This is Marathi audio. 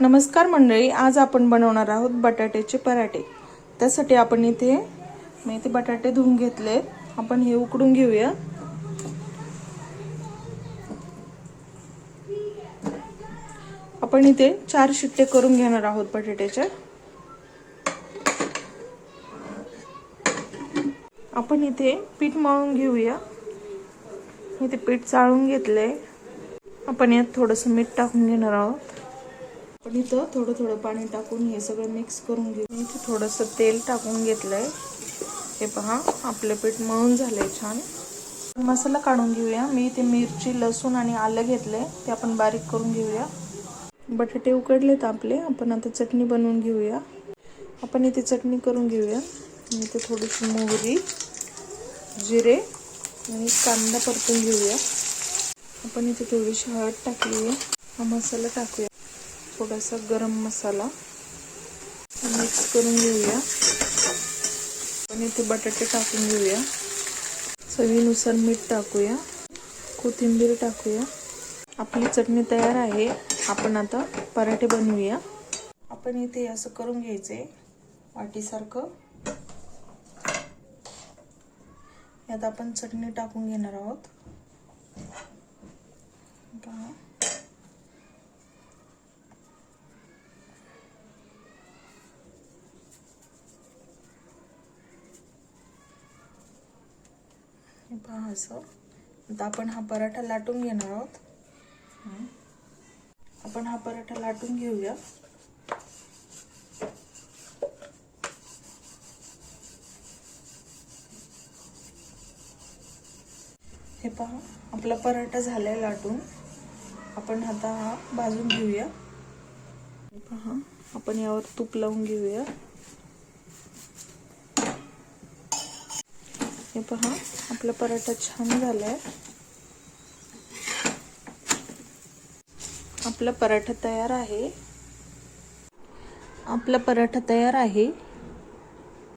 नमस्कार मंडळी आज आपण बनवणार आहोत बटाट्याचे पराठे. त्यासाठी आपण इथे मी इथे बटाटे धुवून घेतले. आपण हे उकडून घेऊया. आपण इथे चार शिट्टे करून घेणार आहोत बटाट्याच्या आपण इथे पीठ मळून घेऊया. इथे पीठ चाळून घेतले आपण यात थोडंसं मीठ टाकून घेणार आहोत. आपण इथं थोडं थोडं पाणी टाकून हे सगळं मिक्स करून घेऊ. मी इथं थोडंसं तेल टाकून घेतलंय. हे पहा आपलं पीठ मळून झालंय छान. मसाला काढून घेऊया. मी इथे मिरची लसूण आणि आलं घेतलंय. ते आपण बारीक करून घेऊया. बटाटे उकडलेत आपले. आपण आता चटणी बनवून घेऊया. आपण इथे चटणी करून घेऊया. मी इथे थोडीशी मोहरी जिरे आणि कांदा परतून घेऊया. आपण इथे थोडीशी हळद टाकली आहे. हा मसाला टाकूया. थोडासा गरम मसाला मिक्स करून घेऊया. पण इथे बटाटे टाकून घेऊया. चवीनुसार मीठ टाकूया. कोथिंबीर टाकूया. आपली चटणी तयार आहे. आपण आता पराठे बनवूया. आपण इथे असं करून घ्यायचे वाटीसारखं. यात आपण चटणी टाकून घेणार आहोत पहा. हे पहा असं. आता आपण हा पराठा लाटून घेणार आहोत. आपण हा पराठा लाटून घेऊया. हे पहा आपला पराठा झालाय लाटून. आपण आता हा भाजून घेऊया. पहा आपण यावर तूप लावून घेऊया. हे पहा आपला पराठा छान झालाय. आपला पराठा तयार आहे. आपला पराठा तयार आहे.